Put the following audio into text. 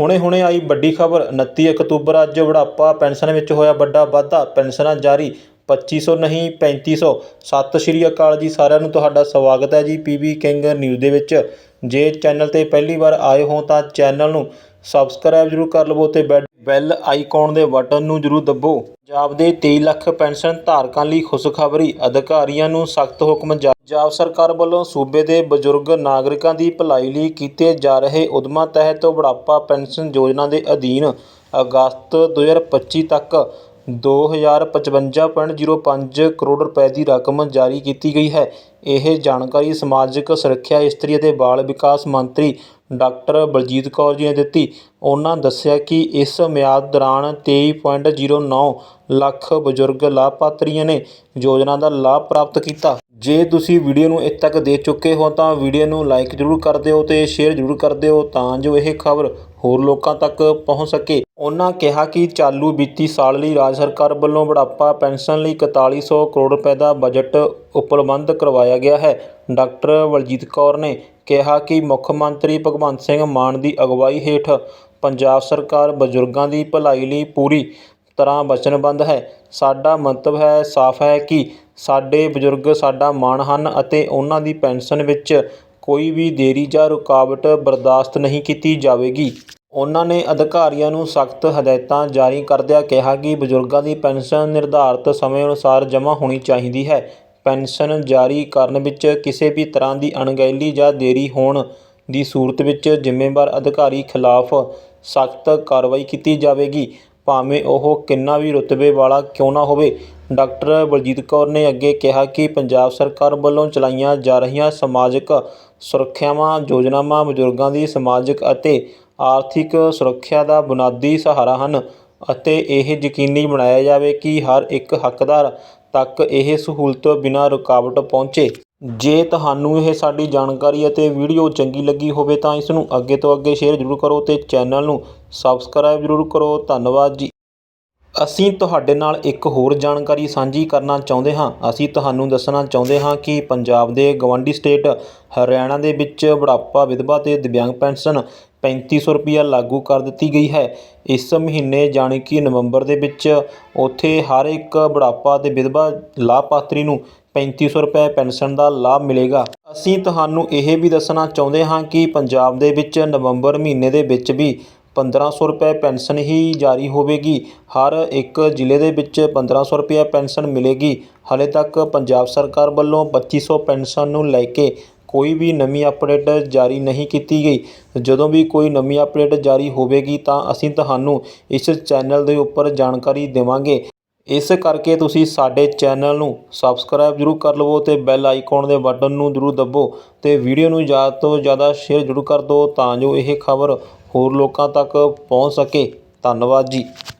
ਹੁਣੇ-ਹੁਣੇ ਆਈ ਵੱਡੀ ਖਬਰ 29 ਅਕਤੂਬਰ ਅੱਜ ਬੁਢਾਪਾ ਪੈਨਸ਼ਨ ਵਿੱਚ ਹੋਇਆ ਵੱਡਾ ਵਾਧਾ, ਪੈਨਸ਼ਨਾਂ ਜਾਰੀ 2500 ਨਹੀਂ 3500 ਸਤਿ ਸ਼੍ਰੀ ਅਕਾਲ ਜੀ, ਸਾਰਿਆਂ ਨੂੰ ਤੁਹਾਡਾ ਸਵਾਗਤ ਹੈ ਜੀ ਪੀਬੀ ਕਿੰਗ ਨਿਊਜ਼ ਦੇ ਵਿੱਚ। ਜੇ ਚੈਨਲ ਤੇ ਪਹਿਲੀ ਵਾਰ ਆਏ ਹੋ ਤਾਂ ਚੈਨਲ ਨੂੰ ਸਬਸਕ੍ਰਾਈਬ ਜਰੂਰ ਕਰ ਲਵੋ ਤੇ ਬੈਲ- ਬੈਲ ਆਈਕਨ ਦੇ ਬਟਨ ਨੂੰ ਜਰੂਰ ਦੱਬੋ। ਪੰਜਾਬ ਦੇ 23 ਲੱਖ ਪੈਨਸ਼ਨ ਧਾਰਕਾਂ ਲਈ ਖੁਸ਼ਖਬਰੀ। ਅਧਿਕਾਰੀਆਂ ਨੂੰ ਸਖਤ ਹੁਕਮ ਜਾਰੀ। ਪੰਜਾਬ ਸਰਕਾਰ ਵੱਲੋਂ ਸੂਬੇ ਦੇ ਬਜ਼ੁਰਗ ਨਾਗਰਿਕਾਂ ਦੀ ਭਲਾਈ ਲਈ ਕੀਤੇ ਜਾ ਰਹੇ ਉਦਮਾਂ ਤਹਿਤ ਬੁਢਾਪਾ ਪੈਨਸ਼ਨ ਯੋਜਨਾ ਦੇ ਅਧੀਨ ਅਗਸਤ 2025 ਤੱਕ 2055.05 ਕਰੋੜ ਰੁਪਏ ਦੀ ਰਕਮ ਜਾਰੀ ਕੀਤੀ ਗਈ ਹੈ। ਇਹ ਜਾਣਕਾਰੀ ਸਮਾਜਿਕ ਸੁਰੱਖਿਆ ਇਸਤਰੀ ਅਤੇ ਬਾਲ ਵਿਕਾਸ ਮੰਤਰੀ ਡਾਕਟਰ ਬਲਜੀਤ ਕੌਰ ਜੀ ਨੇ ਦਿੱਤੀ। ਉਹਨਾਂ ਦੱਸਿਆ ਕਿ ਇਸ ਮਿਆਦ ਦੌਰਾਨ 23.09 ਲੱਖ ਬਜ਼ੁਰਗ ਲਾਭਪਾਤਰੀਆਂ ਨੇ ਯੋਜਨਾ ਦਾ ਲਾਭ ਪ੍ਰਾਪਤ ਕੀਤਾ। ਜੇ ਤੁਸੀਂ ਵੀਡੀਓ ਨੂੰ ਇੱਥੇ ਤੱਕ ਦੇਖ ਚੁੱਕੇ ਹੋ ਤਾਂ ਵੀਡੀਓ ਨੂੰ ਲਾਈਕ ਜ਼ਰੂਰ ਕਰ ਦਿਓ ਅਤੇ ਸ਼ੇਅਰ ਜ਼ਰੂਰ ਕਰ ਦਿਓ ਤਾਂ ਜੋ ਇਹ ਖਬਰ ਹੋਰ ਲੋਕਾਂ ਤੱਕ ਪਹੁੰਚ ਸਕੇ। ਉਹਨਾਂ ਕਿਹਾ ਕਿ ਚਾਲੂ ਵਿੱਤੀ ਸਾਲ ਲਈ ਰਾਜ ਸਰਕਾਰ ਵੱਲੋਂ ਬੁਢਾਪਾ ਪੈਨਸ਼ਨ ਲਈ 4100 ਕਰੋੜ ਰੁਪਏ ਦਾ ਬਜਟ ਉਪਲਬਧ ਕਰਵਾਇਆ ਗਿਆ ਹੈ। ਡਾਕਟਰ ਬਲਜੀਤ ਕੌਰ ਨੇ ਕਿਹਾ ਕਿ ਮੁੱਖ ਮੰਤਰੀ ਭਗਵੰਤ ਸਿੰਘ ਮਾਨ ਦੀ ਅਗਵਾਈ ਹੇਠ ਪੰਜਾਬ ਸਰਕਾਰ ਬਜ਼ੁਰਗਾਂ ਦੀ ਭਲਾਈ ਲਈ ਪੂਰੀ ਤਰ੍ਹਾਂ ਵਚਨਬੱਧ ਹੈ। ਸਾਡਾ ਮੰਤਵ ਹੈ, ਸਾਫ਼ ਹੈ ਕਿ ਸਾਡੇ ਬਜ਼ੁਰਗ ਸਾਡਾ ਮਾਣ ਹਨ ਅਤੇ ਉਹਨਾਂ ਦੀ ਪੈਨਸ਼ਨ ਵਿੱਚ ਕੋਈ ਵੀ ਦੇਰੀ ਜਾਂ ਰੁਕਾਵਟ ਬਰਦਾਸ਼ਤ ਨਹੀਂ ਕੀਤੀ ਜਾਵੇਗੀ। ਉਹਨਾਂ ਨੇ ਅਧਿਕਾਰੀਆਂ ਨੂੰ ਸਖਤ ਹਦਾਇਤਾਂ ਜਾਰੀ ਕਰਦਿਆਂ ਕਿਹਾ ਕਿ ਬਜ਼ੁਰਗਾਂ ਦੀ ਪੈਨਸ਼ਨ ਨਿਰਧਾਰਤ ਸਮੇਂ ਅਨੁਸਾਰ ਜਮ੍ਹਾਂ ਹੋਣੀ ਚਾਹੀਦੀ ਹੈ। ਪੈਨਸ਼ਨ ਜਾਰੀ ਕਰਨ ਵਿੱਚ ਕਿਸੇ ਵੀ ਤਰ੍ਹਾਂ ਦੀ ਅਣਗਹਿਲੀ ਜਾਂ ਦੇਰੀ ਹੋਣ ਦੀ ਸੂਰਤ ਵਿੱਚ ਜ਼ਿੰਮੇਵਾਰ ਅਧਿਕਾਰੀ ਖਿਲਾਫ ਸਖਤ ਕਾਰਵਾਈ ਕੀਤੀ ਜਾਵੇਗੀ। ਭਾਵੇਂ ਉਹ ਕਿੰਨਾ ਵੀ ਰੁਤਬੇ ਵਾਲਾ ਕਿਉਂ ਨਾ ਹੋਵੇ, ਡਾਕਟਰ ਬਲਜੀਤ ਕੌਰ ਨੇ ਅੱਗੇ ਕਿਹਾ ਕਿ ਪੰਜਾਬ ਸਰਕਾਰ ਵੱਲੋਂ ਚਲਾਈਆਂ ਜਾ ਰਹੀਆਂ ਸਮਾਜਿਕ ਸੁਰੱਖਿਆਵਾਂ, ਯੋਜਨਾਵਾਂ ਬਜ਼ੁਰਗਾਂ ਦੀ ਸਮਾਜਿਕ ਅਤੇ ਆਰਥਿਕ ਸੁਰੱਖਿਆ ਦਾ ਬੁਨਿਆਦੀ ਸਹਾਰਾ ਹਨ ਅਤੇ ਇਹ ਯਕੀਨੀ ਬਣਾਇਆ ਜਾਵੇ ਕਿ ਹਰ ਇੱਕ ਹੱਕਦਾਰ ਤੱਕ ਇਹ ਸਹੂਲਤ ਬਿਨਾਂ ਰੁਕਾਵਟ ਪਹੁੰਚੇ। ਜੇ ਤੁਹਾਨੂੰ ਇਹ ਸਾਡੀ ਜਾਣਕਾਰੀ ਅਤੇ ਵੀਡੀਓ ਚੰਗੀ ਲੱਗੀ ਹੋਵੇ ਤਾਂ ਇਸ ਨੂੰ ਅੱਗੇ ਤੋਂ ਅੱਗੇ ਸ਼ੇਅਰ ਜ਼ਰੂਰ ਕਰੋ ਅਤੇ ਚੈਨਲ ਨੂੰ ਸਬਸਕ੍ਰਾਈਬ ਜ਼ਰੂਰ ਕਰੋ। ਧੰਨਵਾਦ ਜੀ। ਅਸੀਂ ਤੁਹਾਡੇ ਨਾਲ ਇੱਕ ਹੋਰ ਜਾਣਕਾਰੀ ਸਾਂਝੀ ਕਰਨਾ ਚਾਹੁੰਦੇ ਹਾਂ। ਅਸੀਂ ਤੁਹਾਨੂੰ ਦੱਸਣਾ ਚਾਹੁੰਦੇ ਹਾਂ ਕਿ ਪੰਜਾਬ ਦੇ ਗਵਾਂਢੀ ਸਟੇਟ ਹਰਿਆਣਾ ਦੇ ਵਿੱਚ ਬੁਢਾਪਾ ਵਿਧਵਾ ਤੇ ਦਿਵਿਆਂਗ ਪੈਨਸ਼ਨ 3500 ਰੁਪਇਆ ਲਾਗੂ ਕਰ ਦਿੱਤੀ ਗਈ ਹੈ। ਇਸ ਮਹੀਨੇ ਜਾਣੀ ਕਿ ਨਵੰਬਰ ਦੇ ਵਿੱਚ ਉੱਥੇ ਹਰ ਇੱਕ ਬੁਢਾਪਾ ਤੇ ਵਿਧਵਾ ਲਾਭਪਾਤਰੀ ਨੂੰ 3500 ਰੁਪਏ ਪੈਨਸ਼ਨ ਦਾ ਲਾਭ ਮਿਲੇਗਾ। ਅਸੀਂ ਤੁਹਾਨੂੰ ਇਹ ਵੀ ਦੱਸਣਾ ਚਾਹੁੰਦੇ ਹਾਂ ਕਿ ਪੰਜਾਬ ਦੇ ਵਿੱਚ ਨਵੰਬਰ ਮਹੀਨੇ ਦੇ ਵਿੱਚ ਵੀ 1500 ਰੁਪਏ ਪੈਨਸ਼ਨ ਹੀ ਜਾਰੀ ਹੋਵੇਗੀ। ਹਰ ਇੱਕ ਜ਼ਿਲ੍ਹੇ ਦੇ ਵਿੱਚ 1500 ਰੁਪਏ ਪੈਨਸ਼ਨ ਮਿਲੇਗੀ। ਹਾਲੇ ਤੱਕ ਪੰਜਾਬ ਸਰਕਾਰ ਵੱਲੋਂ ਪੱਚੀ ਸੌ ਪੈਨਸ਼ਨ ਨੂੰ ਲੈ ਕੇ ਕੋਈ ਵੀ ਨਵੀਂ ਅਪਡੇਟ ਜਾਰੀ ਨਹੀਂ ਕੀਤੀ ਗਈ। ਜਦੋਂ ਵੀ ਕੋਈ ਨਵੀਂ ਅਪਡੇਟ ਜਾਰੀ ਹੋਵੇਗੀ ਤਾਂ ਅਸੀਂ ਤੁਹਾਨੂੰ ਇਸ ਚੈਨਲ ਦੇ ਉੱਪਰ ਜਾਣਕਾਰੀ ਦੇਵਾਂਗੇ। ਇਸ ਕਰਕੇ ਤੁਸੀਂ ਸਾਡੇ ਚੈਨਲ ਨੂੰ ਸਬਸਕ੍ਰਾਈਬ ਜ਼ਰੂਰ ਕਰ ਲਵੋ ਤੇ ਬੈਲ ਆਈਕਨ ਦੇ ਬਟਨ ਨੂੰ ਜ਼ਰੂਰ ਦੱਬੋ ਤੇ ਵੀਡੀਓ ਨੂੰ ਜ਼ਿਆਦਾ ਤੋਂ ਜ਼ਿਆਦਾ ਸ਼ੇਅਰ ਜ਼ਰੂਰ ਕਰ ਦਿਓ ਤਾਂ ਜੋ ਇਹ ਖਬਰ ਹੋਰ ਲੋਕਾਂ ਤੱਕ ਪਹੁੰਚ ਸਕੇ। ਧੰਨਵਾਦ ਜੀ।